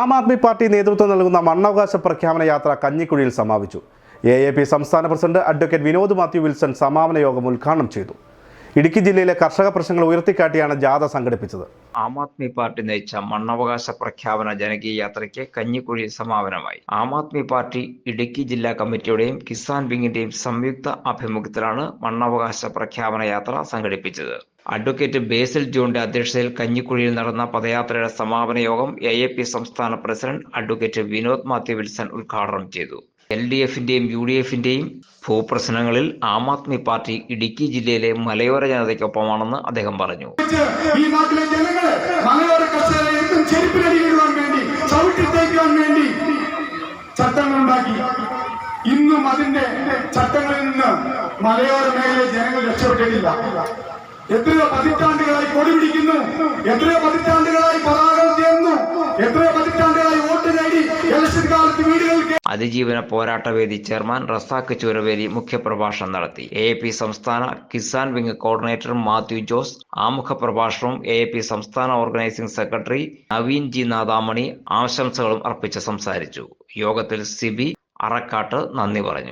ആം Aadmi party നേതൃത്വം നൽകുന്ന മണ്ണവകാശ പ്രഖ്യാപന യാത്ര കഞ്ഞിക്കുഴിയിൽ സമാപിച്ചു. എ. എ. പി സംസ്ഥാന പ്രസിഡന്റ് അഡ്വക്കേറ്റ് വിനോദ് മാത്യു വിൽസൺ സമാപന യോഗം ഉദ്ഘാടനം ചെയ്തു. ഇടുക്കി ജില്ലയിലെ കർഷക പ്രശ്നങ്ങൾ ഉയർത്തിക്കാട്ടിയാണ് ജാഥ സംഘടിപ്പിച്ചത്. ആം ആദ്മി പാർട്ടി നയിച്ച മണ്ണവകാശ പ്രഖ്യാപന ജനകീയ യാത്രയ്ക്ക് കഞ്ഞിക്കുഴി സമാപനമായി. ആം ആദ്മി പാർട്ടി ഇടുക്കി ജില്ലാ കമ്മിറ്റിയുടെയും കിസാൻ വിങ്ങിന്റെയും സംയുക്ത ആഭിമുഖ്യത്തിലാണ് മണ്ണവകാശ പ്രഖ്യാപന യാത്ര സംഘടിപ്പിച്ചത്. അഡ്വക്കേറ്റ് ബേസിൽ ജോണിന്റെ അധ്യക്ഷതയിൽ കഞ്ഞിക്കുഴിയിൽ നടന്ന പദയാത്രയുടെ സമാപന യോഗം എ സംസ്ഥാന പ്രസിഡന്റ് അഡ്വക്കേറ്റ് വിനോദ് മാത്യു വിൽസൺ ഉദ്ഘാടനം ചെയ്തു. എൽ ഡി എഫിന്റെയും യു ഡി എഫിന്റെയും ഭൂപ്രശ്നങ്ങളിൽ ആം ആദ്മി പാർട്ടി ഇടുക്കി ജില്ലയിലെ മലയോര ജനതയ്ക്കൊപ്പമാണെന്ന് അദ്ദേഹം പറഞ്ഞു. ഈ നാട്ടിലെ ജനങ്ങളെ മലയോര കർഷകരെ എന്തും ചെരുപ്പിനടിയിടുവാൻ വേണ്ടി ചവിട്ടി വേണ്ടി ചട്ടങ്ങൾ ഇന്നും അതിന്റെ ചട്ടങ്ങളിൽ നിന്ന് മലയോര മേഖലയിലെ ജനങ്ങൾ രക്ഷപ്പെട്ടിട്ടില്ല. എത്രയോ പതിറ്റാണ്ടുകളായി കൊടി പിടിക്കുന്നു എത്രയോ പതിറ്റാണ്ടുകളായി പതാകം ചെയ്യുന്നു എത്രയോ പതിറ്റാണ്ടുകളായി വോട്ട് നേടി ഇലക്ഷൻ കാലത്ത് വീടുകൾ അതിജീവന പോരാട്ടവേദി ചെയർമാൻ റസാഖ് ചൂരവേലി മുഖ്യപ്രഭാഷണം നടത്തി. എ സംസ്ഥാന കിസാൻ വിംഗ് കോർഡിനേറ്റർ മാത്യു ജോസ് ആമുഖ പ്രഭാഷണവും എ സംസ്ഥാന organising secretary Naveen G Nadamani ആശംസകളും അർപ്പിച്ച് സംസാരിച്ചു. യോഗത്തിൽ സിബി അറക്കാട്ട് നന്ദി പറഞ്ഞു.